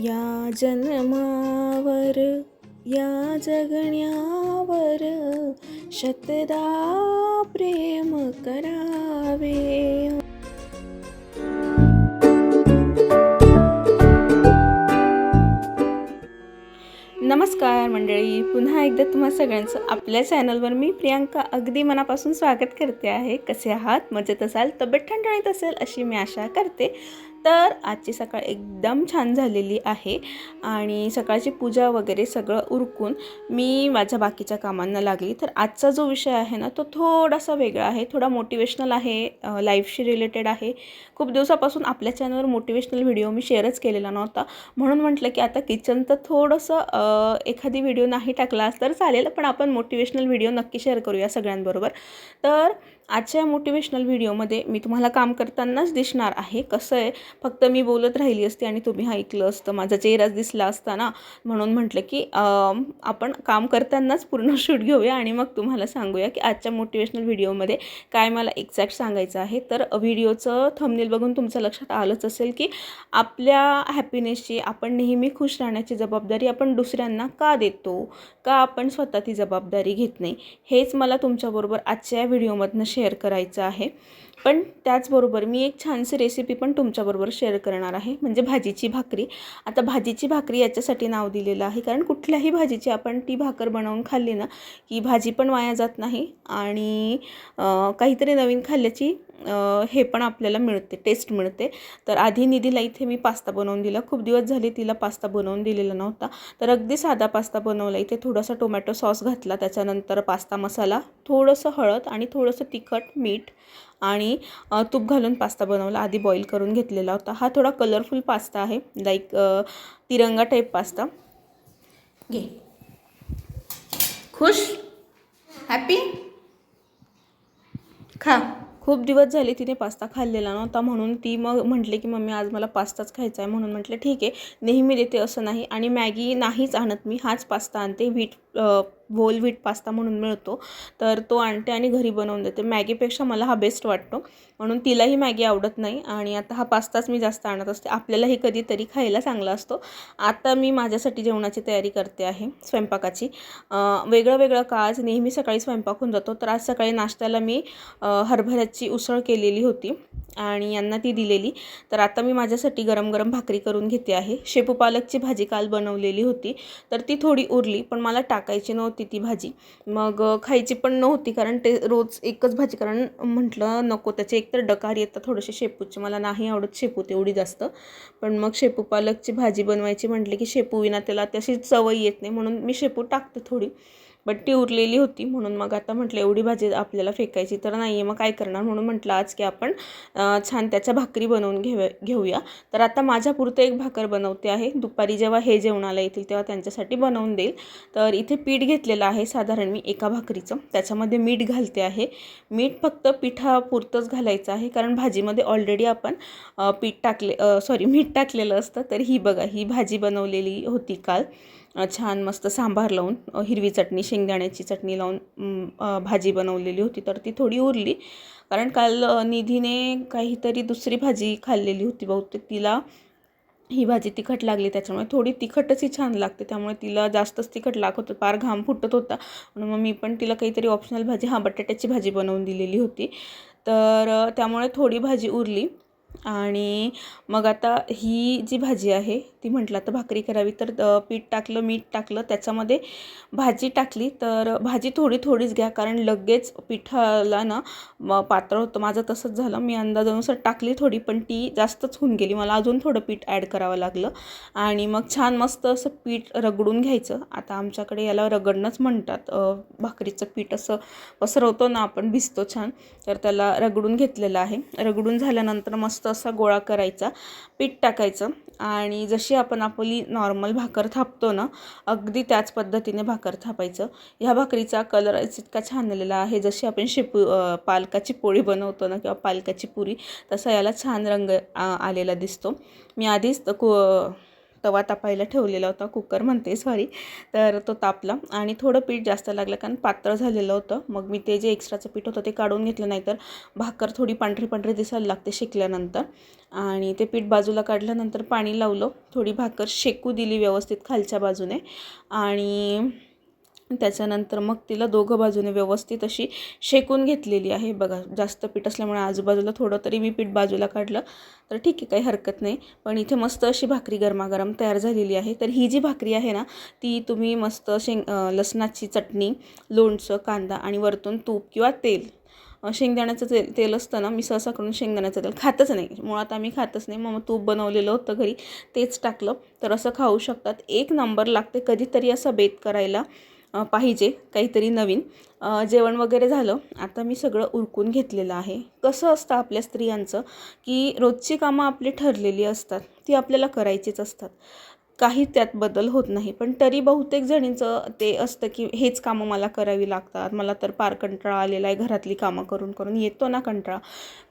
या जन्मावर या जगण्यावर शतदा प्रेम करावे. नमस्कार मंडळी पुन्हा एकदा तुम्हा सगळ्यांचं आपल्या चॅनलवर मी प्रियांका अगदी मनापासून स्वागत करते आहे. कसे आहात? मजेत असाल? तब्येत ठणठणीत असेल अशी मी आशा करते. तर आजची सकाळ एकदम छान झालेली आहे. आणि सकाळची पूजा वगैरे सगळं उरकून मी माझ्या बाकीच्या कामांना लागली. तर आजचा जो विषय आहे ना तो थोडासा वेगळा आहे. थोडा मोटिवेशनल आहे लाईफशी रिलेटेड आहे. खूप दिवसापासून आपल्या चॅनलवर मोटिवेशनल व्हिडिओ मी शेअरच केलेला नव्हता. म्हणून म्हटलं की आता किचन तर थोडंसं एखादी व्हिडिओ नाही टाकला तर चालेल पण आपण मोटिवेशनल व्हिडिओ नक्की शेअर करूया सगळ्यांबरोबर. तर आजच्या मोटिवेशनल व्हिडिओमध्ये मी तुम्हाला काम करतानाच दिसणार आहे. कसं आहे? फक्त मी बोलत राहिली असते आणि तुम्ही ऐकलं असतं. माझा चेहराच दिसला असता ना म्हणून म्हटलं की आपण काम करतानाच पूर्ण शूट घेऊया आणि मग तुम्हाला सांगूया की आजच्या मोटिवेशनल व्हिडिओमध्ये काय मला एक्झॅक्ट सांगायचं आहे. तर व्हिडिओचं थंबनेल बघून तुमच्या लक्षात आलंच असेल की आपल्या हॅपीनेसची आपण नेहमी खुश राहण्याची जबाबदारी आपण दुसऱ्यांना का देतो? का आपण स्वतः ती जबाबदारी घेत नाही? हेच मला तुमच्याबरोबर आजच्या या व्हिडिओमधनं शेअर करायचं आहे. पण त्याचबरोबर मी एक छानशी रेसिपी पण तुमच्याबरोबर शेअर करणार आहे. म्हणजे भाजीची भाकरी. आता भाजीची भाकरी याच्यासाठी नाव दिलेलं आहे. कारण कुठल्याही भाजीची आपण ती भाकर बनवून खाल्ली ना की भाजी पण वाया जात नाही. आणि काहीतरी नवीन खाल्ल्याची हे पण आपल्याला मिळते टेस्ट मिळते. तर आधी निधीला इथे मी पास्ता बनवून दिला. खूप दिवस झाले तिला पास्ता बनवून दिलेला नव्हता. तर अगदी साधा पास्ता बनवला. इथे थोडासा टोमॅटो सॉस घातला. त्याच्यानंतर पास्ता मसाला थोडंसं हळद आणि थोडंसं तिखट मीठ आणि तूप घालून पास्ता बनवला. आधी बॉईल करून घेतलेला होता. हा थोडा कलरफुल पास्ता आहे. लाईक तिरंगा टाईप पास्ता घे. खुश? हॅपी खा. खूप दिवस झाले तिने पास्ता खाल्लेला नव्हता म्हणून ती मग म्हटले की मम्मी आज मला पास्ताच खायचा आहे म्हणून म्हटलं ठीक आहे नेहमी देते असं नाही आणि मॅगी नाहीच आणत मी हाच पास्ता आणते व्हीट व्होल व्हीट पास्ता म्हणून मिळतो. तर तो आणते आणि घरी बनवून देते. मॅगीपेक्षा मला हा बेस्ट वाटतो. म्हणून तिलाही मॅगी आवडत नाही. आणि आता हा पास्ताच मी जास्त आणत असते. आपल्यालाही कधीतरी खायला चांगला असतो. आता मी माझ्यासाठी जेवणाची तयारी करते आहे स्वयंपाकाची. वेगळं वेगळं का आज नेहमी सकाळी स्वयंपाक होऊन जातो. तर आज सकाळी नाश्त्याला मी हरभऱ्याची उसळ केलेली होती. आणि यांना ती दिलेली. तर आता मी माझ्यासाठी गरम गरम भाकरी करून घेते आहे. शेपू पालकची भाजी काल बनवलेली होती. तर ती थोडी उरली पण मला टाकायची नव्हती ती भाजी. मग खायची पण नव्हती कारण ते रोज एकच भाजी कारण म्हटलं नको त्याचे एकतर डकार येतात थोडेसे शेपूचे. मला नाही आवडत शेपू तेवढी जास्त. पण मग शेपू पालकची भाजी बनवायची म्हटली की शेपू विना त्याला तशी सवय येत नाही म्हणून मी शेपू टाकते थोडी. बट ती उरलेली होती म्हणून मग आता म्हटलं एवढी भाजी आपल्याला फेकायची तर नाही आहे मग काय करणार? म्हणून म्हटलं आज की आपण छान त्याच्या भाकरी बनवून घेऊ घेऊया. तर आता माझ्यापुरतं एक भाकर बनवते आहे. दुपारी जेव्हा हे जेवणाला येतील तेव्हा त्यांच्यासाठी बनवून देईल. तर इथे पीठ घेतलेलं आहे साधारण मी एका भाकरीचं. त्याच्यामध्ये मीठ घालते आहे. मीठ फक्त पिठापुरतंच घालायचं आहे. कारण भाजीमध्ये ऑलरेडी आपण पीठ टाकले सॉरी मीठ टाकलेलं असतं. तर ही बघा ही भाजी बनवलेली होती काल. छान मस्त सांबार लावून हिरवी चटणी शेंगदाण्याची चटणी लावून भाजी बनवलेली होती तर ती थोडी उरली. कारण काल निधीने काहीतरी दुसरी भाजी खाल्लेली होती बहुतेक तिला ही भाजी तिखट लागली त्याच्यामुळे थोडी तिखटच ही छान लागते त्यामुळे तिला जास्तच तिखट लागत होतं फार घाम फुटत होता. म्हणून मग मी पण तिला काहीतरी ऑप्शनल भाजी हां बटाट्याची भाजी बनवून दिलेली होती. तर त्यामुळे थोडी भाजी उरली. आणि मग आता ही जी भाजी आहे ती म्हटलं आता भाकरी करावी. तर पीठ टाकलं मीठ टाकलं त्याच्यामध्ये भाजी टाकली. तर भाजी थोडी थोडीच घ्या कारण लगेच पिठाला ना म पात्र होतं. माझं तसंच झालं. मी अंदाजानुसार टाकली थोडी पण ती जास्तच होऊन गेली. मला अजून थोडं पीठ ॲड करावं लागलं. आणि मग छान मस्त असं पीठ रगडून घ्यायचं. आता आमच्याकडे याला रगडणंच म्हणतात. भाकरीचं पीठ असं पसरवतो ना आपण भिजतो छान. तर त्याला रगडून घेतलेलं आहे. रगडून झाल्यानंतर मस्त असा गोळा करायचा पीठ टाकायचं आणि जशी आपण आपली नॉर्मल भाकर थापतो ना अगदी त्याच पद्धतीने भाकर थापायचं. ह्या भाकरीचा कलर इतका छान आलेला आहे. जशी आपण शेपू पालकाची पोळी बनवतो ना किंवा पालकाची पुरी तसा याला छान रंग आलेला दिसतो. मी आधीच को कु तवा तापायला ठेवलेला होता. कुकर म्हणते सॉरी तर तो तापला आणि थोडं पीठ जास्त लागलं कारण पातळ झालेलं होतं. मग मी ते जे एक्स्ट्राचं पीठ होतं ते काढून घेतलं नाही तर भाकर थोडी पांढरी पांढरी दिसायला लागते शेकल्यानंतर. आणि ते पीठ बाजूला काढल्यानंतर पाणी लावलं. थोडी भाकर शेकू दिली व्यवस्थित खालच्या बाजूने. आणि त्याच्यानंतर मग तिला दोघं बाजूने व्यवस्थित अशी शेकून घेतलेली आहे. बघा जास्त पीठ असल्यामुळे आजूबाजूला थोडं तरी मी पीठ बाजूला काढलं तर ठीक आहे काही हरकत नाही. पण इथे मस्त अशी भाकरी गरमागरम तयार झालेली आहे. तर ही जी भाकरी आहे ना ती तुम्ही मस्त शेंग लसणाची चटणी लोणचं कांदा आणि वरतून तूप किंवा तेल शेंगदाण्याचं तेल तेल असतं ना मी सहसा करून शेंगदाण्याचं तेल खातच नाही. मुळात आम्ही खातच नाही. मग तूप बनवलेलं होतं घरी तेच टाकलं. तर असं खाऊ शकतात. एक नंबर लागते कधीतरी असं बेत करायला. पाहिजे काहीतरी नवीन. जेवण वगैरे झालं आता मी सगळं उरकून घेतलेलं आहे. कसं असतं आपल्या स्त्रियांचं की रोजची कामं आपली ठरलेली असतात ती आपल्याला करायचीच असतात. काही त्यात बदल होत नाही. पण तरी बहुतेक जणींचं ते असतं की हेच कामं मला करावी लागतात. मला तर पार कंटाळा आलेला आहे घरातली कामं करून करून येतो ना कंटाळा.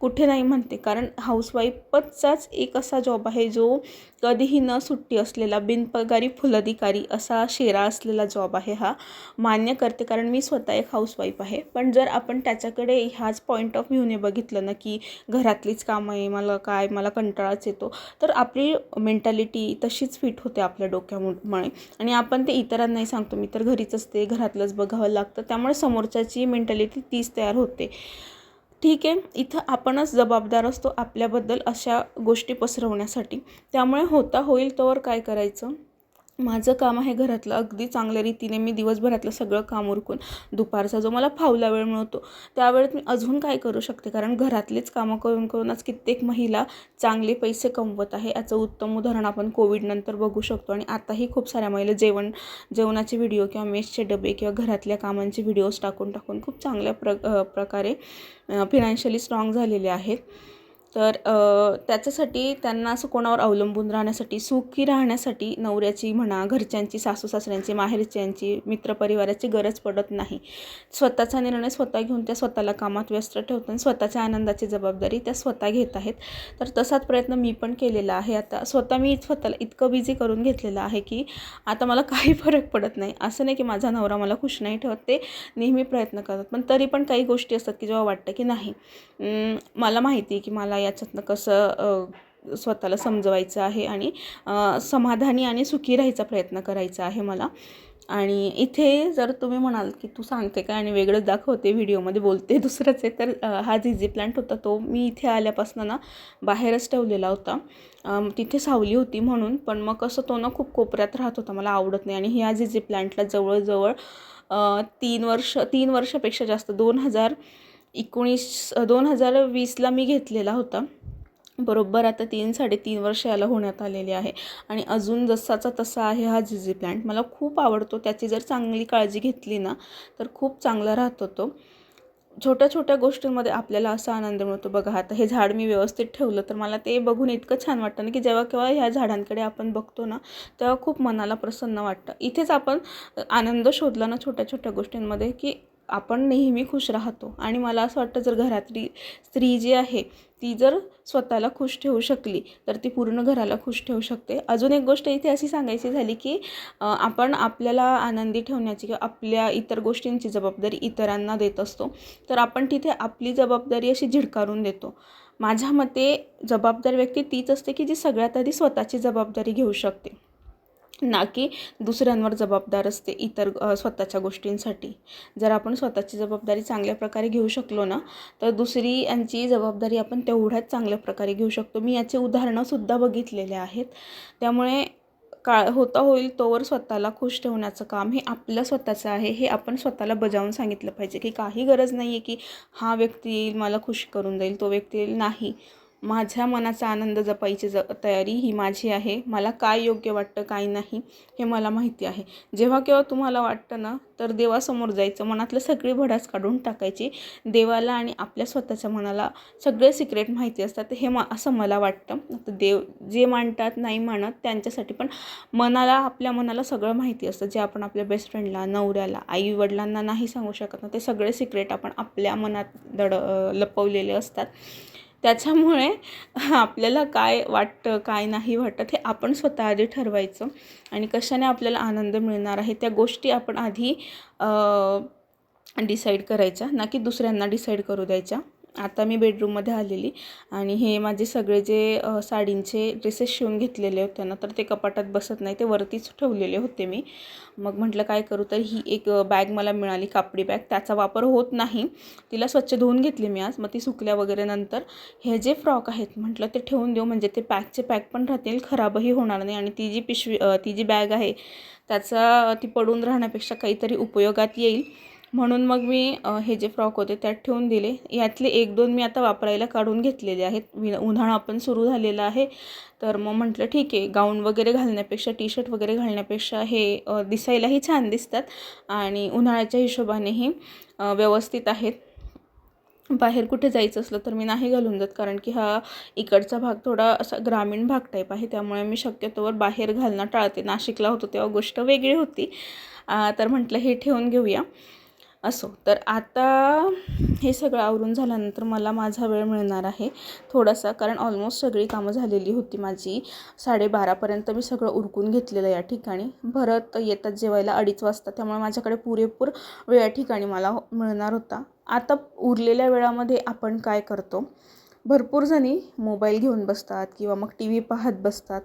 कुठे नाही म्हणते. कारण हाऊसवाईफचाच एक असा जॉब आहे जो कधीही न सुट्टी असलेला बिनपगारी फुलधिकारी असा शेरा असलेला जॉब आहे हा. मान्य करते कारण मी स्वतः एक हाऊसवाईफ आहे. पण जर आपण त्याच्याकडे ह्याच पॉईंट ऑफ व्ह्यूने बघितलं ना की घरातलीच कामं आहे मला काय मला कंटाळाच येतो. तर आपली मेंटॅलिटी तशीच फिट होते. होते आपल्या डोक्यामुळे. आणि आपण ते इतरांनाही सांगतो. मी तर घरीच असते घरातलंच बघावं लागतं. त्यामुळे समोरच्याची मेंटॅलिटी तीच तयार होते. ठीक आहे. इथं आपणच जबाबदार असतो आपल्याबद्दल अशा गोष्टी पसरवण्यासाठी. त्यामुळे होता होईल तोवर काय करायचं? माझं काम आहे घरातलं अगदी चांगल्या रीतीने मी दिवसभरातलं सगळं काम उरकून दुपारचा जो मला फावला वेळ मिळतो त्यावेळेत मी अजून काय करू शकते? कारण घरातलीच कामं करून करून आज कित्येक महिला चांगले पैसे कमवत आहे याचं उत्तम उदाहरण आपण कोविडनंतर बघू शकतो. आणि आताही खूप साऱ्या महिला जेवण जेवणाचे व्हिडिओ किंवा मेसचे डबे किंवा घरातल्या कामांचे व्हिडिओज टाकून टाकून खूप चांगल्या प्र प्रकारे फिनान्शियली स्ट्रॉंग झालेले आहेत. तर त्याच्यासाठी त्यांना असं कोणावर अवलंबून राहण्यासाठी सुखी राहण्यासाठी नवऱ्याची म्हणा घरच्यांची सासू सासऱ्यांची माहेरच्यांची मित्रपरिवाराची गरज पडत नाही. स्वतःचा निर्णय स्वतः घेऊन त्या स्वतःला कामात व्यस्त ठेवतात आणि स्वतःच्या आनंदाची जबाबदारी त्या स्वतः घेत आहेत. तर तसाच प्रयत्न मी पण केलेला आहे. आता स्वतः मी स्वतःला इतकं बिझी करून घेतलेलं आहे की आता मला काही फरक पडत नाही. असं नाही की माझा नवरा मला खुश नाही ठेवत. ते नेहमी प्रयत्न करतात. पण तरी पण काही गोष्टी असतात की जेव्हा वाटतं की नाही. मला माहिती आहे की मला याच्यातनं कसं स्वतःला समजवायचं आहे आणि समाधानी आणि सुखी राहायचा प्रयत्न करायचा आहे मला. आणि इथे जर तुम्ही म्हणाल की तू सांगते काय आणि वेगळंच दाखवते व्हिडिओमध्ये बोलते दुसरंच आहे तर हा झिझी प्लांट होता तो मी इथे आल्यापासून ना बाहेरच ठेवलेला होता. तिथे सावली होती म्हणून पण मग कसं तो ना खूप कोपऱ्यात राहत होता मला आवडत नाही. आणि ह्या झिझी प्लांटला जवळजवळ तीन वर्ष तीन वर्षापेक्षा जास्त दोन हजार एकोणीस दोन हजार वीसला मी घेतलेला होता. बरोबर आता तीन साडेतीन वर्ष याला होण्यात आलेले आहे. आणि अजून जसाचा तसा आहे हा झिझी प्लांट. मला खूप आवडतो त्याची जर चांगली काळजी घेतली ना तर खूप चांगला राहतो तो. छोट्या छोट्या गोष्टींमध्ये आपल्याला असा आनंद मिळतो. बघा आता हे झाड मी व्यवस्थित ठेवलं तर मला ते बघून इतकं छान वाटतं ना की जेव्हा केव्हा ह्या झाडांकडे आपण बघतो ना तेव्हा खूप मनाला प्रसन्न वाटतं. इथेच आपण आनंद शोधला ना छोट्या छोट्या गोष्टींमध्ये की आपण नेहमी खुश राहतो. आणि मला असं वाटतं जर घरातली स्त्री जी आहे ती जर स्वतःला खुश ठेवू शकली तर ती पूर्ण घराला खुश ठेवू शकते. अजून एक गोष्ट इथे अशी सांगायची झाली की आपण आपल्याला आनंदी ठेवण्याची किंवा आपल्या इतर गोष्टींची जबाबदारी इतरांना देत असतो तर आपण तिथे आपली जबाबदारी अशी झिडकारून देतो. माझ्या मते जबाबदार व्यक्ती तीच असते की जी सगळ्यात आधी स्वतःची जबाबदारी घेऊ शकते. ना की दुसऱ्यांवर जबाबदार असते इतर स्वतःच्या गोष्टींसाठी. जर आपण स्वतःची जबाबदारी चांगल्या प्रकारे घेऊ शकलो ना तर दुसरी यांची जबाबदारी आपण तेवढ्याच चांगल्या प्रकारे घेऊ शकतो. मी याचे उदाहरणंसुद्धा बघितलेले आहेत. त्यामुळे काळ होता होईल तोवर स्वतःला खुश ठेवण्याचं काम हे आपलं स्वतःचं आहे हे आपण स्वतःला बजावून सांगितलं पाहिजे की काही गरज नाही आहे की हा व्यक्ती येईल मला खुश करून जाईल तो व्यक्ती येईल नाही. माझ्या मनाचा आनंद जपायची ज तयारी ही माझी आहे. मला काय योग्य वाटतं काय नाही हे मला माहिती आहे. जेव्हा केव्हा तुम्हाला वाटतं ना तर देवासमोर जायचं मनातलं सगळी भडास काढून टाकायची. देवाला आणि आपल्या स्वतःच्या मनाला सगळे सिक्रेट माहिती असतात हे मा असं मला वाटतं. आता देव जे मांडतात नाही मानत त्यांच्यासाठी पण मनाला आपल्या मनाला सगळं माहिती असतं. जे आपण आपल्या बेस्ट फ्रेंडला नवऱ्याला आई वडिलांना नाही सांगू शकत ना ते सगळे सिक्रेट आपण आपल्या मनात दड लपवलेले असतात. त्याच्यामुळे आपल्याला काय वाटतं काय नाही वाटत हे आपण स्वतः आधी ठरवायचं. आणि कशाने आपल्याला आनंद मिळणार आहे त्या गोष्टी आपण आधी डिसाईड करायच्या ना की दुसऱ्यांना डिसाईड करू द्यायच्या. आता मी बेडरूममध्ये आलेली आणि हे माझे सगळे जे साडींचे ड्रेसेस शिवून घेतलेले होते ना तर ते कपाटात बसत नाही ते वरतीच ठेवलेले होते मी. मग म्हटलं काय करू तर ही एक बॅग मला मिळाली कापडी बॅग त्याचा वापर होत नाही. तिला स्वच्छ धुवून घेतली मी आज. मग ती सुकल्या वगैरे नंतर हे जे फ्रॉक आहेत म्हटलं ते ठेवून देऊ. म्हणजे ते पॅकचे पॅक पण राहतील खराबही होणार नाही. आणि ती जी पिशवी ती जी बॅग आहे त्याचा ती पडून राहण्यापेक्षा काहीतरी उपयोगात येईल. म्हणून मग मी हे जे फ्रॉक होते त्यात ठेवून दिले. यातले एक दोन मी आता वापरायला काढून घेतलेले आहेत. वि उन्हाळा पण सुरू झालेला आहे. तर मग म्हटलं ठीक आहे गाऊन वगैरे घालण्यापेक्षा टी शर्ट वगैरे घालण्यापेक्षा हे दिसायलाही छान दिसतात. आणि उन्हाळ्याच्या हिशोबानेही व्यवस्थित आहेत. बाहेर कुठे जायचं असलं तर मी नाही घालून जात कारण की हा इकडचा भाग थोडा असा ग्रामीण भाग टाईप आहे. त्यामुळे मी शक्यतोवर बाहेर घालणं टाळते. नाशिकला होतो तेव्हा गोष्ट वेगळी होती. तर म्हटलं हे ठेवून घेऊया. असो. तर आता हे सगळं आवरून झाल्यानंतर मला माझा वेळ मिळणार आहे थोडासा कारण ऑलमोस्ट सगळी कामं झालेली होती माझी. साडेबारापर्यंत मी सगळं उरकून घेतलेलं या ठिकाणी. भरत येतात जेवायला अडीच वाजता त्यामुळे माझ्याकडे पुरेपूर वेळ या ठिकाणी मला मिळणार होता. आता उरलेल्या वेळामध्ये आपण काय करतो? भरपूर जणी मोबाईल घेऊन बसतात किंवा मग टी व्ही पाहत बसतात.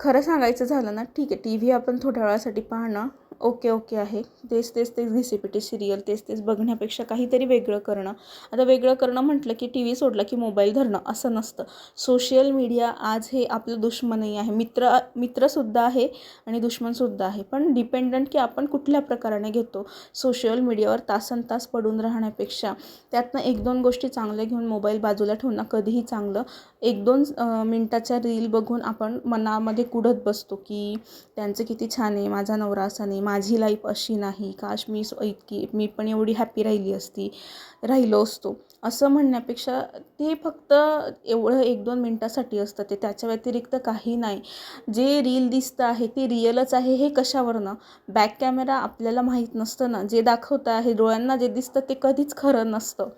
खरं सांगायचं झालं ना ठीक आहे टी व्ही आपण थोड्या वेळासाठी पाहणं ओके ओके आहे. तेच तेच तेच घिसीपिटी सिरियल तेच तेच बघण्यापेक्षा काहीतरी वेगळं करणं. आता वेगळं करणं म्हटलं की टी व्ही सोडला की मोबाईल धरणं असं नसतं. सोशल मीडिया आज हे आपलं दुश्मनही आहे. मित्र मित्रसुद्धा आहे आणि दुश्मनसुद्धा आहे. पण डिपेंडंट की आपण कुठल्या प्रकाराने घेतो? सोशल मीडियावर तासन तास पडून राहण्यापेक्षा. त्यातनं एक दोन गोष्टी चांगल्या घेऊन मोबाईल बाजूला ठेवणं कधीही चांगलं. एक दोन मिनटाच्या रील बघून आपण मनामध्ये कुढत बसतो की त्यांचं किती छान आहे माझा नवरा असा नाही माझी लाईफ अशी नाही. काश मी इतकी मी पण एवढी हॅपी राहिली असती राहिलो असतो. असं म्हणण्यापेक्षा ते फक्त एवढं एक दोन मिनटासाठी असतं ते त्याच्या व्यतिरिक्त काही नाही. जे रील दिसतं आहे ते रिअलच आहे हे कशावरनं बॅक कॅमेरा आपल्याला माहीत नसतं ना. जे दाखवतं आहे डोळ्यांना जे दिसतं ते कधीच खरं नसतं.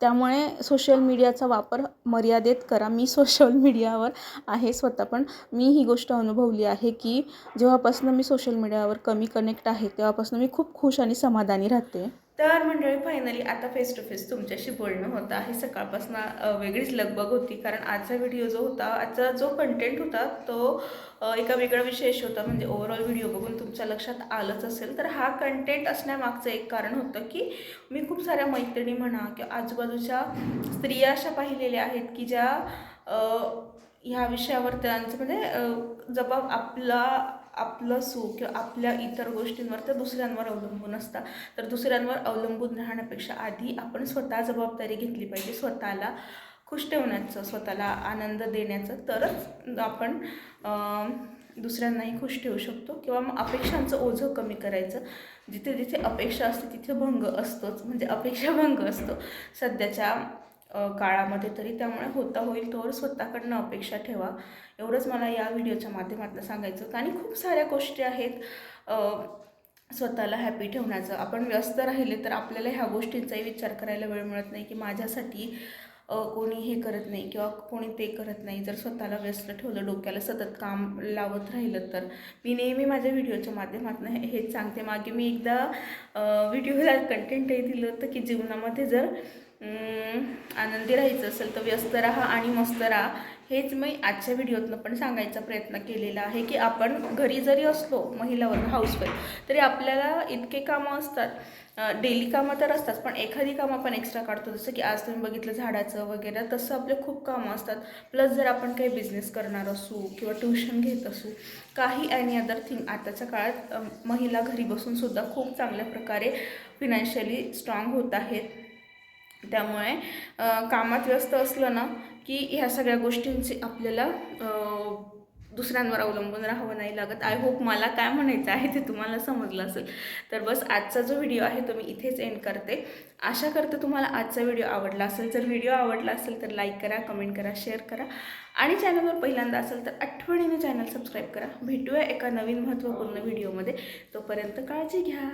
त्यामुळे सोशल मीडियाचा वापर मर्यादेत करा. मी सोशल मीडियावर आहे स्वतः पण मी ही गोष्ट अनुभवली आहे की जेव्हापासून मी सोशल मीडियावर कमी कनेक्ट आहे तेव्हापासून मी खूप खुश आणि समाधानी राहते. तर मंडळी फायनली आता फेस टू फेस तुमच्याशी बोलणं होतं. आहे सकाळपासून वेगळीच लगबग होती. कारण आजचा व्हिडिओ जो होता आजचा जो कंटेंट होता तो एका वेगळा विशेष होता. म्हणजे ओव्हरऑल व्हिडिओ बघून तुमच्या लक्षात आलंच असेल. तर हा कंटेंट असण्यामागचं एक कारण होतं की मी खूप साऱ्या मैत्रिणी म्हणा किंवा आजूबाजूच्या स्त्रिया अशा पाहिलेल्या आहेत की ज्या ह्या विषयावर त्यांचं म्हणजे जबाब आपला आपलं सुख किंवा आपल्या इतर गोष्टींवर तर दुसऱ्यांवर अवलंबून असतात तर दुसऱ्यांवर अवलंबून राहण्यापेक्षा आधी आपण स्वतः जबाबदारी घेतली पाहिजे. स्वतःला खुश ठेवण्याचं स्वतःला आनंद देण्याचं. तरच आपण दुसऱ्यांनाही खुश ठेवू शकतो. किंवा मग अपेक्षांचं ओझं कमी करायचं. जिथे जिथे अपेक्षा असते तिथे भंग असतोच. म्हणजे अपेक्षा भंग असतो. सध्याच्या काळामध्ये तरी त्यामुळे होता होईल तोवर स्वतःकडनं अपेक्षा ठेवा. एवढंच मला या व्हिडिओच्या माध्यमातून सांगायचं होतं. आणि खूप साऱ्या गोष्टी आहेत स्वतःला हॅपी ठेवण्याचं. आपण व्यस्त राहिले तर आपल्याला ह्या गोष्टींचाही विचार करायला वेळ मिळत नाही की माझ्यासाठी कोणी हे करत नाही किंवा कोणी ते करत नाही. जर स्वतःला व्यस्त ठेवलं डोक्याला सतत काम लावत राहिलं तर. मी नेहमी माझ्या व्हिडिओच्या माध्यमातून हे हेच सांगते. मागे मी एकदा व्हिडिओला कंटेंटही दिलं होतं की जीवनामध्ये जर आनंदी राहायचं असेल तर व्यस्त राहा आणि मस्त राहा. हेच मी आजच्या व्हिडिओतनं पण सांगायचा प्रयत्न केलेला आहे की आपण घरी जरी असलो महिलावर हाऊसवाईफ तरी आपल्याला इतके कामं असतात. डेली कामं तर असतात पण एखादी कामं आपण एक्स्ट्रा काढतो. जसं की आज तुम्ही बघितलं झाडाचं वगैरे तसं आपले खूप कामं असतात. प्लस जर आपण काही बिझनेस करणार असू किंवा ट्युशन घेत असू काही आणि अदर थिंग आताच्या काळात महिला घरी बसूनसुद्धा खूप चांगल्या प्रकारे फिनान्शियली स्ट्रॉंग होत आहेत. त्यामुळे कामात व्यस्त असलं ना की ह्या सगळ्या गोष्टींची आपल्याला दुसऱ्यांवर अवलंबून राहावं नाही लागत. आय होप मला काय म्हणायचं आहे ते तुम्हाला समजलं असेल. तर बस आजचा जो व्हिडिओ आहे तो मी इथेच एंड करते. आशा करते तुम्हाला आजचा व्हिडिओ आवडला असेल. जर व्हिडिओ आवडला असेल तर लाईक करा कमेंट करा शेअर करा. आणि चॅनलवर पहिल्यांदा असेल तर आठवणीने चॅनल सबस्क्राईब करा. भेटूया एका नवीन महत्त्वपूर्ण व्हिडिओमध्ये. तोपर्यंत काळजी घ्या.